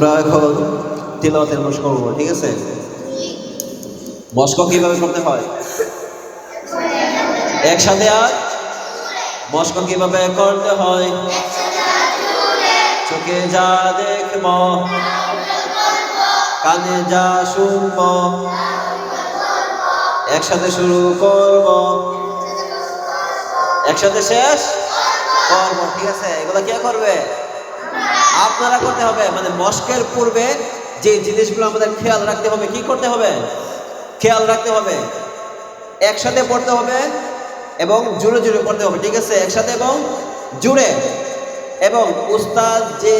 আমরা এখন তিলাওয়াতের মস্ক করব ঠিক আছে? মস্ক কীভাবে করতে হয়? একসাথে আর মস্ক কীভাবে করতে হয়? চোখে যা দেখব, কানে যা শুনব, একসাথে শুরু করব। একসাথে শেষ করব, ঠিক আছে? এগুলো কে করবে? আপনারা করতে হবে মানে মস্কের পূর্বে যে জিনিসগুলো আমাদের খেয়াল রাখতে হবে, কি করতে হবে? খেয়াল রাখতে হবে। একসাথে পড়তে হবে এবং জুড়ে জুড়ে পড়তে হবে, ঠিক আছে? একসাথে এবং জুড়ে। এবং উস্তাদ যে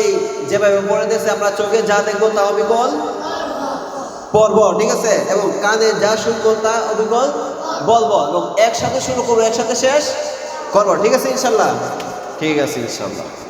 যেভাবে পড়ে দিয়েছে আমরা চোখে যা দেখব তা অবিকল পড়ব ঠিক আছে? এবং কানে যা শুনব তা অবিকল বলব এবং একসাথে শুরু করব, একসাথে শেষ করব, ঠিক আছে ইনশাল্লাহ? ঠিক আছে ইনশাল্লাহ।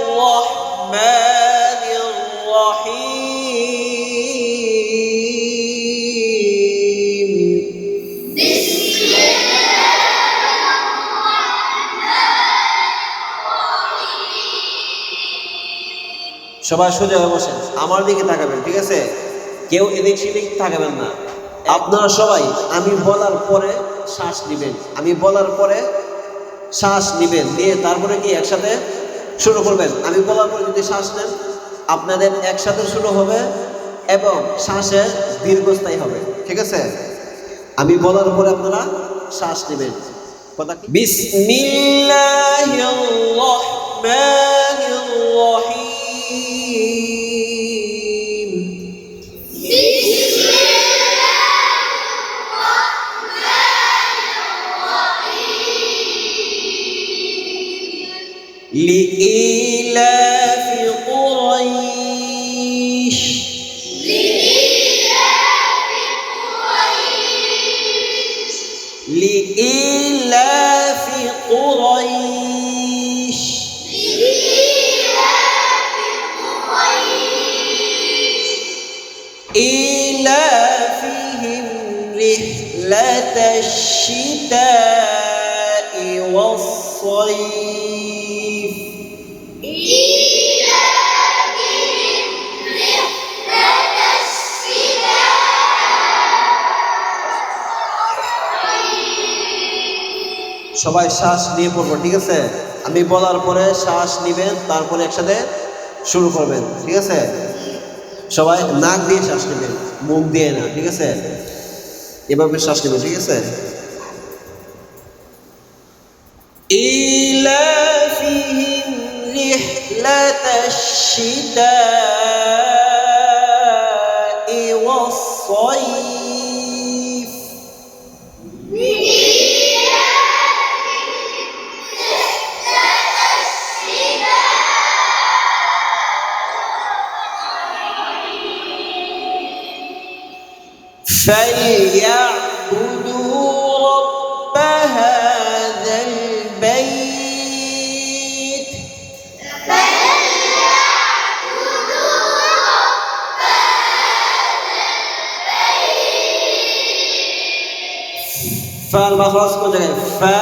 সবাই সোজা হয়ে বসেন। আমার দিকে তাকাবেন ঠিক আছে? কেউ এদিক সেদিক তাকাবেন না। আপনারা সবাই আমি বলার পরে শ্বাস নেবেন। আমি বলার পরে শ্বাস নেবেন। নিয়ে তারপরে কি একসাথে শুরু করবেন? আমি বলার পরে যদি শ্বাস নেন আপনাদের একসাথে শুরু হবে এবং শ্বাসের দীর্ঘস্থায়ী হবে। ঠিক আছে? আমি বলার পরে আপনারা শ্বাস নেবেন। কথা কি? لإيلاف قريش. لإيلاف قريش. إيلافهم رحلة الشتاء والصيف. সবাই শ্বাস নিয়ে পড়ব, ঠিক আছে? আমি বলার পরে শ্বাস নিবেন, তারপরে একসাথে শুরু করবেন, ঠিক আছে? সবাই নাক দিয়ে শ্বাস নেবেন, মুখ দিয়ে না, ঠিক আছে? এভাবে শ্বাস নেবেন, ঠিক আছে? ইলা رحلة الشتاء والصيف. فليعبدوا ফাল মাখরাজ কোন জায়গায়? ফা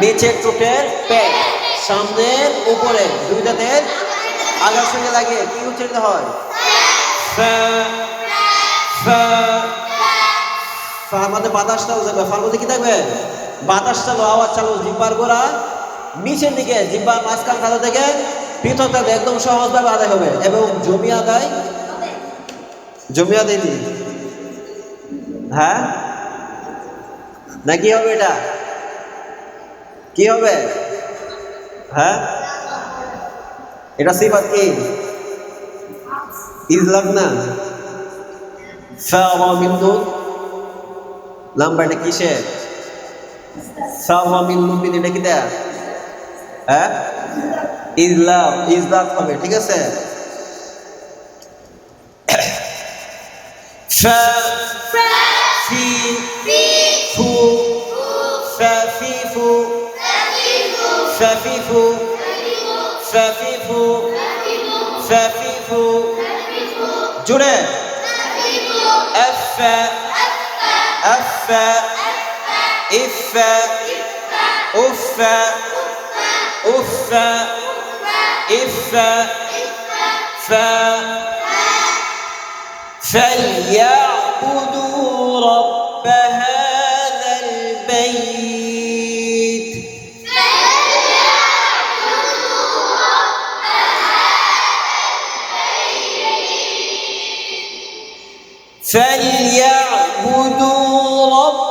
নিচের চোখের পেট সামনের উপরে। দুইটাদের আগার সঙ্গে লাগে কি উচ্চারিত হয়? ফার মধ্যে বাতাসটাও থাকবে ফার মধ্যে কি থাকবে? বাতাসটাও আওয়াজ চালু, জিব্বার গোড়া। নিচের দিকে জিব্বা মাঝখান খাতা থেকে পৃথক একদম সহজভাবে আদায় হবে। এবং জমি আদায় জমি আদায় দিয়ে হ্যাঁ? না, কি হবে এটা? কি হবে? হ্যাঁ? এটা সিফাত কি? ইজলাক না? ফাওয়া মিন নুন নাম্বার এটা কি দেয়া? হ্যাঁ? ইজলাক ইজলাক হবে, ঠিক আছে? ফা ففيفو ففيفو ففيفو جرى أف أف إف أف أف إف ف فليعبدوا فليعبدوا رب